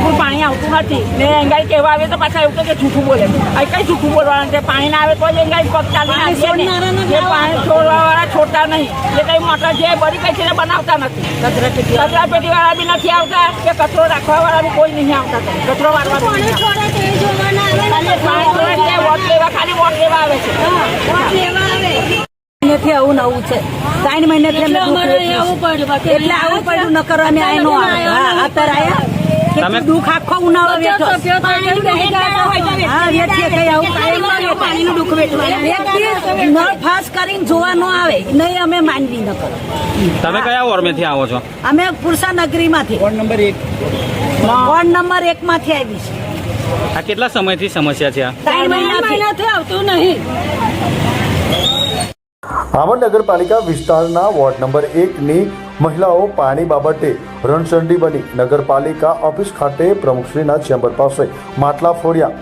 આવતું નથી. ને એંગાઈ કહેવા આવે તો પાછા એવું કહે કે જૂઠું બોલે. અહીં કઈ જૂઠું બોલવાનું? છે પાણી ના આવે તો જ એંગાઈ પગ જે પાણી છોડવાવાળા છોડતા નહીં. એ કઈ મોટર જે બળી કઈ છે બનાવતા નથી. કચરા પેટી વાળા બી નથી આવતા. કે કચરો રાખવા વાળા બી કોઈ નહીં આવતા. કચરો વાળવા ખાલી પાણી વોટ લેવા ખાલી વોટ લેવા આવે છે. મહિનેથી આવું નવું છે. ત્રણ મહિનેથી વેઠ્યું એટલે આવું પડ્યું. ન અમે અને નો અત્યારે આયા. કેટલું દુઃખ આખો ઉનાળો વેઠો. હા વેઠીએ કઈ આવું કાંઈ ન વેઠાય. એક દિવસ નળ ફાસ કરીને જોવા ન આવે. નહીં અમે માનવી ન કરો. તમે કયા વોર્ડમાંથી આવો છો? અમે પુરસા નગરીમાંથી વોર્ડ નંબર એક. વોર્ડ નંબર એક માંથી આવી છે આ કેટલા સમયથી સમસ્યા છે આ? ત્રણ મહિનાથી આવતું નહીં. આમદ નગરપાલિકા વિસ્તારના વોર્ડ નંબર એકની મહિલાઓ પાણી બાબતે રણચંડી બની. નગરપાલિકા ઓફિસ ખાતે પ્રમુખશ્રીના ચેમ્બર પાસે માટલા ફોડ્યા.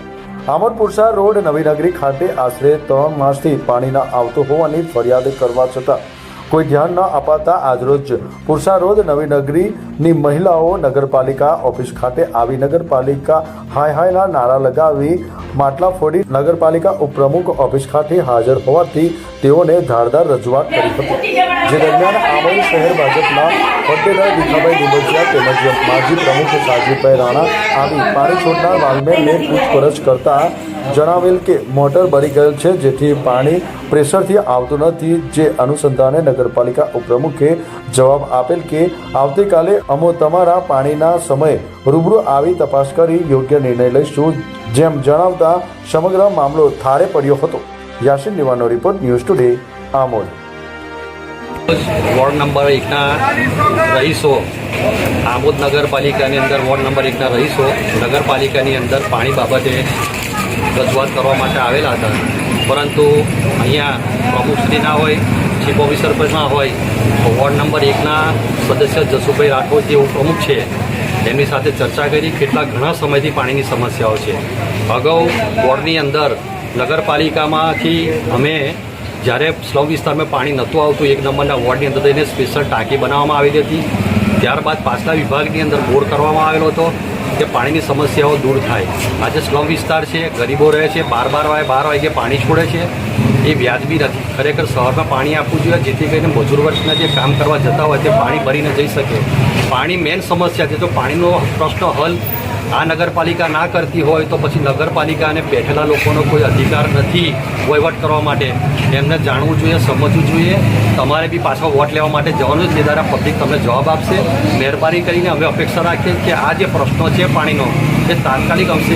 આમરપુરસા રોડ નવીનગરી ખાતે આશરે ત્રણ માસથી પાણીના આવતું હોવાની ફરિયાદ કરવા છતાં કોઈ ધ્યાન ન અપાતા આજરોજ પુરસારોદ નવી નવીનગરીની મહિલાઓ નગરપાલિકા ઓફિસ ખાતે આવી નગરપાલિકા હાય હાયના નારા લગાવી માટલા ફોડી નગરપાલિકા ઉપપ્રમુખ ઓફિસ ખાતે હાજર હોવાથી તેઓને ધારદાર રજૂઆત કરી હતી. જે દરમિયાન આમોદ શહેર ભાજપના હોદ્દેદાર ભીખાભાઈ દુબજિયા તેમજ માજી પ્રમુખ સાજીભાઈ રાણા આવી પાણી છોડનાર વાલમેનને પૂછપરછ કરતા જણાવેલ કે મોટર બળી ગયેલ છે, જેથી પાણી પ્રેશરથી આવતું નથી. જે અનુસંધાને નગરપાલિકા ઉપપ્રમુખે જવાબ આપેલ કે આવતીકાલે અમો તમારા પાણીના સમયે રૂબરૂ આવી તપાસ કરી યોગ્ય નિર્ણય લઈશું, જેમ જણાવતા સમગ્ર મામલો થારે પડ્યો હતો. Yasin નિવાનો report, news today, Amod. Ward number એકના રહીશો, આમોદ નગરપાલિકાની અંદર વોર્ડ નંબર એકના રહીશો, નગરપાલિકાની અંદર પાણી બાબતે રજૂઆત કરવા માટે આવેલા હતા. પરંતુ અહીંયા પ્રમુખશ્રીના હોય ચીફ ઓફિસર પણ હોય વોર્ડ નંબર એકના સદસ્ય જસુભાઈ રાઠોડ, જે ઉપપ્રમુખ છે એમની સાથે ચર્ચા કરી. કેટલા ઘણા સમયથી પાણીની સમસ્યાઓ છે. અગાઉ વોર્ડની અંદર નગરપાલિકામાંથી અમે જ્યારે સ્લમ વિસ્તારમાં પાણી નહોતું આવતું, એક નંબરના વોર્ડની અંદર થઈને સ્પેશિયલ ટાંકી બનાવવામાં આવી હતી. ત્યારબાદ પાછલા વિભાગની અંદર બોર કરવામાં આવેલો હતો. કે પાણીની સમસ્યાઓ દૂર થાય. આજે સ્લમ વિસ્તાર છે, ગરીબો રહે છે બાર બાર વાગે બાર વાગે પાણી છોડે છે. એ વ્યાજબી નથી. ખરેખર શહેરમાં પાણી આપવું જોઈએ, જેથી કરીને મજૂર વર્ગના જે કામ કરવા જતા હોય તે પાણી ભરીને જઈ શકે. પાણી મેઇન સમસ્યા છે. તો પાણીનો પ્રશ્ન હલ આ નગરપાલિકા ના કરતી હોય તો પછી નગરપાલિકાને બેઠેલા લોકોનો કોઈ અધિકાર નથી વહીવટ કરવા માટે. એમને જાણવું જોઈએ, સમજવું જોઈએ. તમારે બી પાછો વોટ લેવા માટે જવાનું છે દ્વારા પબ્લિક તમને જવાબ આપશે. મહેરબાની કરીને અમે અપેક્ષા રાખીએ કે આ જે પ્રશ્નો છે પાણીનો, એ તાત્કાલિક અંશે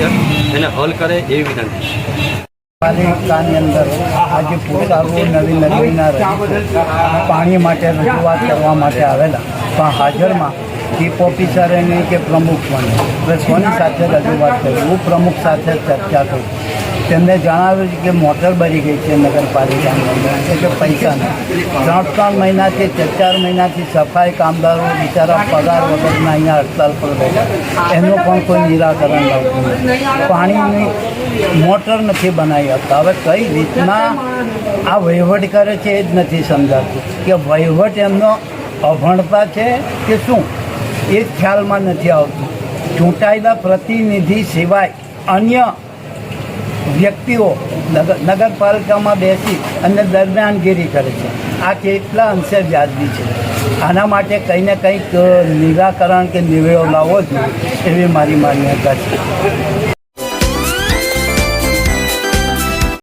એને હલ કરે એવી વિનંતી પાલિકાની અંદર આજે પૂરતા નવી નગરીના પાણી માટે રજૂઆત કરવા માટે આવેલા, પણ હાજરમાં ચીફ ઓફિસરે નહીં કે પ્રમુખ પણ બસ કોની સાથે રજૂઆત કરી હું પ્રમુખ સાથે ચર્ચા કરી. તેમને જણાવ્યું છે કે મોટર બળી ગઈ છે નગરપાલિકાની એટલે પૈસા નથી ત્રણ ત્રણ મહિનાથી, ચાર ચાર મહિનાથી સફાઈ કામદારો બિચારા પગાર વગરના અહીંયા હડતાલ પર બેઠા. એનું પણ કોઈ નિરાકરણ લાવતું નથી. પાણીની મોટર નથી બનાવી આપતા. હવે કઈ રીતના આ વહીવટ કરે છે એ જ નથી સમજાતું. કે વહીવટ એમનો અભણતા છે કે શું? એ ખ્યાલમાં નથી આવતું. ચૂંટાયેલા પ્રતિનિધિ સિવાય અન્ય વ્યક્તિઓ નગર, નગરપાલિકામાં બેસી અને દરમિયાનગીરી કરે છે. આ કેટલા અંશે વ્યાજબી છે. આના માટે કંઈ ને કંઈક નિરાકરણ કે નિવેડો લાવવો જોઈએ, એવી મારી માન્યતા છે.